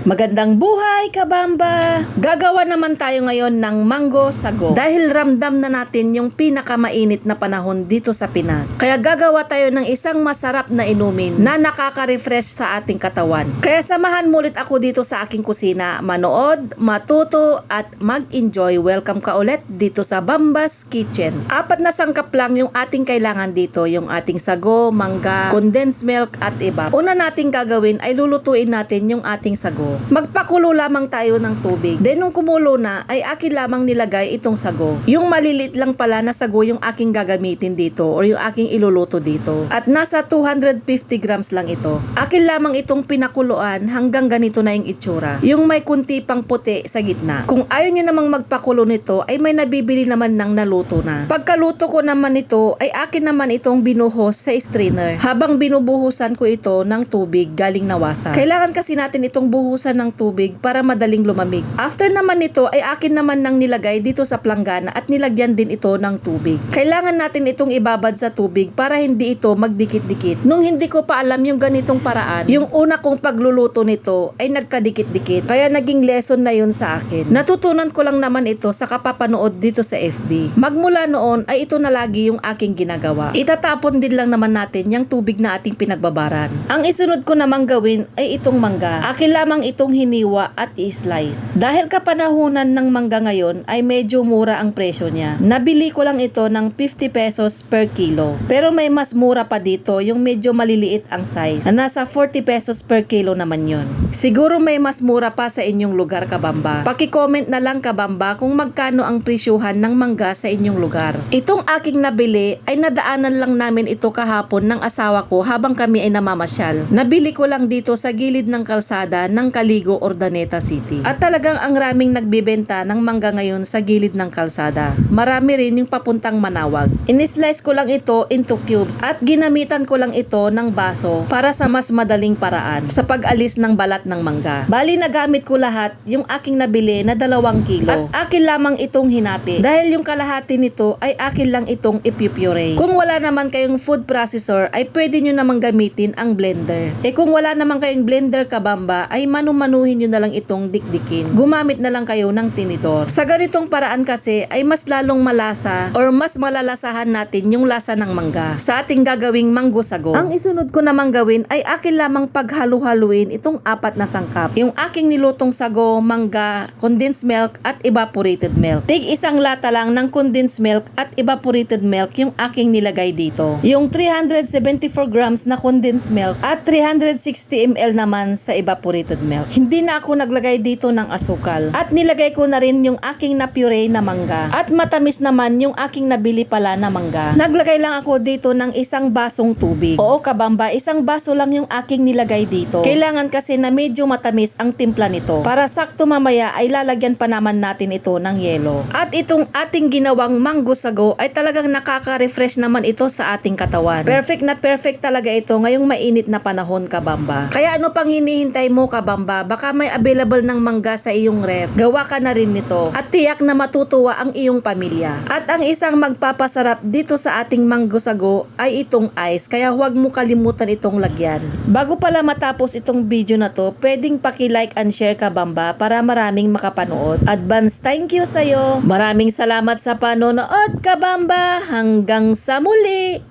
Magandang buhay, kabamba! Gagawa naman tayo ngayon ng mango sago. Dahil ramdam na natin yung pinakamainit na panahon dito sa Pinas. Kaya gagawa tayo ng isang masarap na inumin na nakaka-refresh sa ating katawan. Kaya samahan mo ulit ako dito sa aking kusina. Manood, matuto, at mag-enjoy. Welcome ka ulit dito sa Bambas Kitchen. Apat na sangkap lang yung ating kailangan dito. Yung ating sago, mangga, condensed milk, at iba. Una nating gagawin ay lulutuin natin yung ating sago. Magpakulo lamang tayo ng tubig. Then nung kumulo na, ay akin lamang nilagay itong sago. Yung malilit lang pala na sago yung aking gagamitin dito or yung aking iluluto dito. At nasa 250 grams lang ito. Akin lamang itong pinakuluan hanggang ganito na yung itsura. Yung may kunti pang puti sa gitna. Kung ayaw nyo namang magpakulo nito, ay may nabibili naman ng naluto na. Pagkaluto ko naman ito, ay akin naman itong binuhos sa strainer. Habang binubuhusan ko ito ng tubig galing nawasan. Kailangan kasi natin itong buhusan ng tubig para madaling lumamig. After naman nito ay akin naman nang nilagay dito sa planggana at nilagyan din ito ng tubig. Kailangan natin itong ibabad sa tubig para hindi ito magdikit-dikit. Nung hindi ko pa alam yung ganitong paraan, yung una kong pagluluto nito ay nagkadikit-dikit. Kaya naging lesson na yun sa akin. Natutunan ko lang naman ito sa kapapanood dito sa FB. Magmula noon ay ito na lagi yung aking ginagawa. Itatapon din lang naman natin yung tubig na ating pinagbabaran. Ang isunod ko namang gawin ay itong mangga. Akin lamang itong hiniwa at i-slice. Dahil kapanahunan ng mangga ngayon ay medyo mura ang presyo niya. Nabili ko lang ito ng 50 pesos per kilo. Pero may mas mura pa dito yung medyo maliliit ang size. Na nasa 40 pesos per kilo naman yon. Siguro may mas mura pa sa inyong lugar kabamba. Paki-comment na lang kabamba kung magkano ang presyuhan ng mangga sa inyong lugar. Itong aking nabili ay nadaanan lang namin ito kahapon ng asawa ko habang kami ay namamasyal. Nabili ko lang dito sa gilid ng kalsada ng Caligo, Ordaneta City. At talagang ang raming nagbibenta ng mangga ngayon sa gilid ng kalsada. Marami rin yung papuntang Manawag. Inislice ko lang ito into cubes at ginamitan ko lang ito ng baso para sa mas madaling paraan sa pag-alis ng balat ng mangga. Bali nagamit ko lahat yung aking nabili na dalawang kilo. At akin lamang itong hinati. Dahil yung kalahati nito ay akin lang itong ipupuree. Kung wala naman kayong food processor ay pwede nyo namang gamitin ang blender. Eh kung wala naman kayong blender kabamba ay manumanuhin nyo na lang itong dikdikin. Gumamit na lang kayo ng tinidor. Sa ganitong paraan kasi ay mas lalong malasa or mas malalasahan natin yung lasa ng mangga sa ating gagawing manggo sago. Ang isunod ko namang gawin ay akin lamang paghalu-haluin itong apat na sangkap. Yung aking nilutong sago, mangga, condensed milk at evaporated milk. Tig isang lata lang ng condensed milk at evaporated milk yung aking nilagay dito. Yung 374 grams na condensed milk at 360 ml naman sa evaporated milk. Hindi na ako naglagay dito ng asukal. At nilagay ko na rin yung aking na-puree na mangga. At matamis naman yung aking nabili pala na mangga. Naglagay lang ako dito ng isang basong tubig. Oo kabamba, isang baso lang yung aking nilagay dito. Kailangan kasi na medyo matamis ang timpla nito. Para sakto mamaya ay lalagyan pa naman natin ito ng yelo. At itong ating ginawang mango sago ay talagang nakaka-refresh naman ito sa ating katawan. Perfect na perfect talaga ito ngayong mainit na panahon kabamba. Kaya ano pang hinihintay mo kabamba? Baka may available ng mangga sa iyong ref. Gawa ka na rin nito. At tiyak na matutuwa ang iyong pamilya. At ang isang magpapasarap dito sa ating mango sago ay itong ice. Kaya huwag mo kalimutan itong lagyan. Bago pala matapos itong video na to, pwedeng paki-like and share kabamba para maraming makapanood. Advance thank you sa'yo. Maraming salamat sa panonood kabamba. Hanggang sa muli.